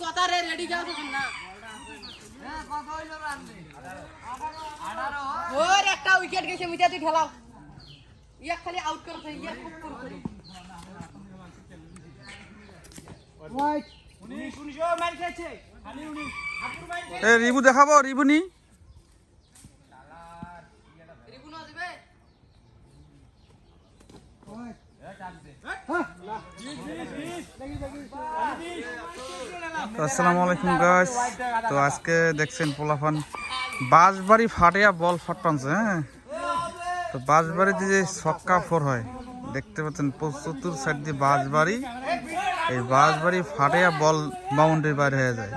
কথা রে রেডি যাও না। কথা হইল রান্নি উইকেট গেছে মিটা তুই ঠেলাও ইয়া খালি আউট করছে ইয়া খুব করে করে এ রিবু দেখাবো রিবুনি? দিবে? আসসালামু আলাইকুম গাইস তো আজকে দেখছেন পোলাফান বাঁশবাড়ি ফাটিয়া বল ফাটানছে হ্যাঁ? তো বাঁশবাড়িতে যে ছক্কা ফোর হয় দেখতে পাচ্ছেন প্রচুর সাইড দিয়ে বাঁশবাড়ি। এই বাঁশবাড়ি ফাটিয়া বল বাউন্ডারি বাইরে হয়ে যায়।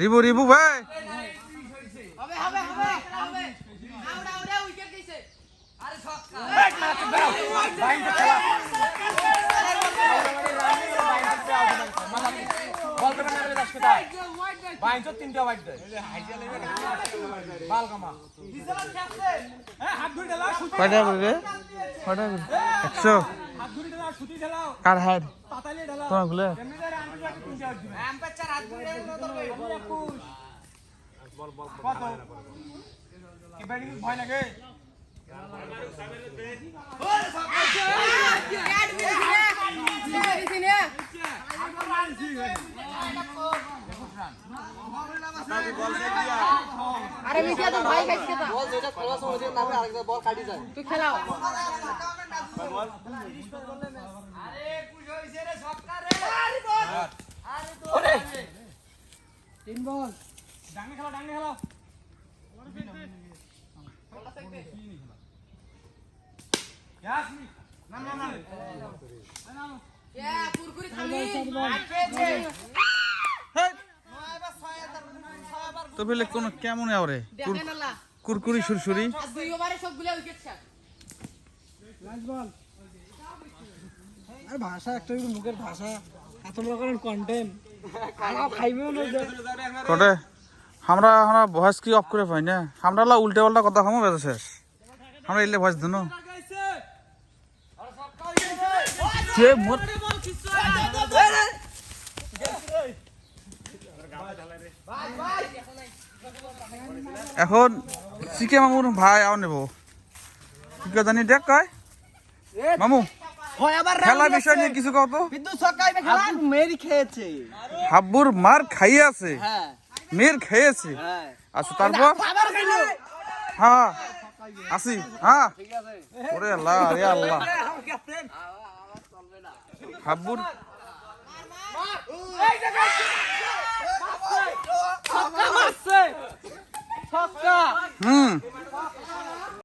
রিবু রিবু ভাই হবে হবে হবে হবে আউট আউট উইকেট গেছে আরে ছক্কা কয়টা করে রে কয়টা করে একশো। কার হার তোমারগুলো? ব্যাট মিলছে রে দিছি নে আরে মিশিয়া তো ভাই খাইছে তা বল যেটা খেলা সময় দিয়ে নামে আরেকটা বল কাটি যায়। তুই খেলাও। ইয়া কুরকুরি থামি তো ফেলে কোন কেমন আওরে দেখেন আল্লাহ কুরকুরি সুরসুরি আর দুই সবগুলো উইকেট শেষ আর ভাষা একটা মুখের ভাষা এত মনে কন্টেন্ট খারাপ খাইবেও না যে কটে আমরা আমরা ভয়েস কি অফ করে পাই না আমরা লা উল্টে পাল্টা কথা খামো শেষ আমরা এলে ভয়েস দিন মোর এখন চিকে মামুর ভাই আও নেব। কি জানি দেখ কয়। মামু হয় খেলা বিষয় নিয়ে কিছু কত হাব্বুর মার খাইয়ে আছে। হ্যাঁ। মেয়ের খেয়েছে হ্যাঁ। আচ্ছা তারপর আবার খেলো হ্যাঁ আসি হ্যাঁ। ওরে আল্লাহ আরে আল্লাহ। হাব্বুর